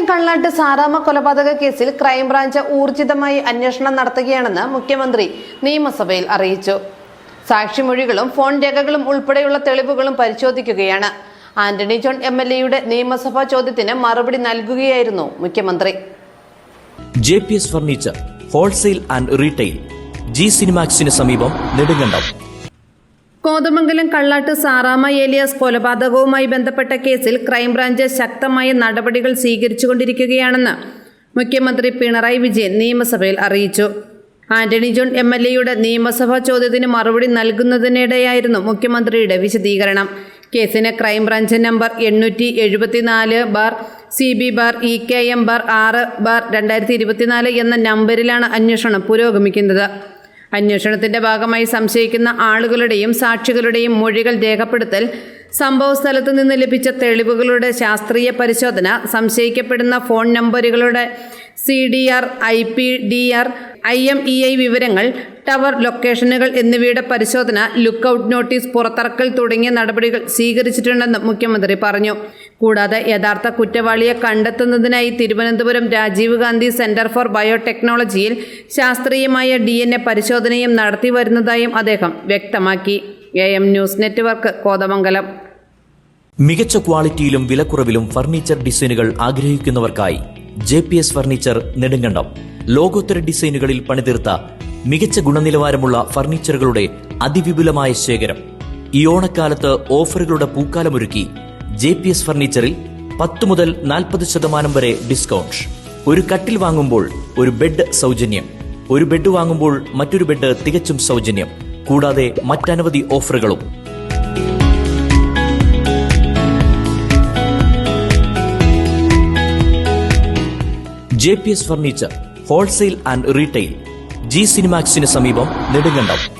കോതമംഗലം കള്ളാട്ട് സാറാമ കൊലപാതക കേസിൽ ക്രൈംബ്രാഞ്ച് ഊർജിതമായി അന്വേഷണം നടത്തുകയാണെന്ന് മുഖ്യമന്ത്രി നിയമസഭയിൽ അറിയിച്ചു. സാക്ഷിമൊഴികളും ഫോൺ രേഖകളും ഉൾപ്പെടെയുള്ള തെളിവുകളും പരിശോധിക്കുകയാണ്. ആന്റണി ജോൺ എം എൽ എയുടെ നിയമസഭാ ചോദ്യത്തിന് മറുപടി നൽകുകയായിരുന്നു മുഖ്യമന്ത്രി. J P S furniture wholesale and retail G സിനിമാക്സിന് സമീപം നെടുങ്കണ്ടം. കോതമംഗലം കള്ളാട്ട് സാറാമ ഏലിയാസ് കൊലപാതകവുമായി ബന്ധപ്പെട്ട കേസിൽ ക്രൈംബ്രാഞ്ച് ശക്തമായ നടപടികൾ സ്വീകരിച്ചുകൊണ്ടിരിക്കുകയാണെന്ന് മുഖ്യമന്ത്രി പിണറായി വിജയൻ നിയമസഭയിൽ അറിയിച്ചു. ആന്റണി ജോൺ എം എൽ എയുടെ നിയമസഭാ ചോദ്യത്തിന് മറുപടി നൽകുന്നതിനിടെയായിരുന്നു മുഖ്യമന്ത്രിയുടെ വിശദീകരണം. കേസിന് ക്രൈംബ്രാഞ്ച് നമ്പർ എണ്ണൂറ്റി എഴുപത്തിനാല് bar C B bar E K M bar ആറ് ബാർ രണ്ടായിരത്തി ഇരുപത്തിനാല് എന്ന നമ്പറിലാണ് അന്വേഷണം പുരോഗമിക്കുന്നത്. അന്വേഷണത്തിന്റെ ഭാഗമായി സംശയിക്കുന്ന ആളുകളുടെയും സാക്ഷികളുടെയും മൊഴികൾ രേഖപ്പെടുത്തൽ സംഭവ സ്ഥലത്തു നിന്ന് ലഭിച്ച തെളിവുകളുടെ ശാസ്ത്രീയ പരിശോധന സംശയിക്കപ്പെടുന്ന ഫോൺ നമ്പറുകളുടെ C D R I P D R I M E I വിവരങ്ങൾ ടവർ ലൊക്കേഷനുകൾ എന്നിവയുടെ പരിശോധന ലുക്കൌട്ട് നോട്ടീസ് പുറത്തിറക്കൽ തുടങ്ങിയ നടപടികൾ സ്വീകരിച്ചിട്ടുണ്ടെന്ന് മുഖ്യമന്ത്രി പറഞ്ഞു. കൂടാതെ യഥാർത്ഥ കുറ്റവാളിയെ കണ്ടെത്തുന്നതിനായി തിരുവനന്തപുരം രാജീവ് ഗാന്ധി സെന്റർ ഫോർ ബയോടെക്നോളജിയിൽ ശാസ്ത്രീയമായ ഡി എൻ എ പരിശോധനയും നടത്തി വരുന്നതായും അദ്ദേഹം വ്യക്തമാക്കി. A M news network Kothamangalam. മികച്ച ക്വാളിറ്റിയിലും വിലക്കുറവിലും ഫർണിച്ചർ ഡിസൈനുകൾ ആഗ്രഹിക്കുന്നവർക്കായി J P S furniture Nedumkandam. ലോകോത്തര ഡിസൈനുകളിൽ പണിതീർത്ത മികച്ച ഗുണനിലവാരമുള്ള ഫർണിച്ചറുകളുടെ അതിവിപുലമായ ശേഖരം. ഈ ഓണക്കാലത്ത് ഓഫറുകളുടെ പൂക്കാലമൊരുക്കി ജെ പി എസ് ഫർണിച്ചറിൽ പത്ത് മുതൽ നാൽപ്പത് ശതമാനം വരെ ഡിസ്കൗണ്ട്. ഒരു കട്ടിൽ വാങ്ങുമ്പോൾ ഒരു ബെഡ് സൗജന്യം. ഒരു ബെഡ് വാങ്ങുമ്പോൾ മറ്റൊരു ബെഡ് തികച്ചും സൗജന്യം. കൂടാതെ മറ്റനവധി ഓഫറുകളും. J P S furniture wholesale and retail. G സിനിമാക്സിന് സമീപം നെടുങ്കണ്ടം.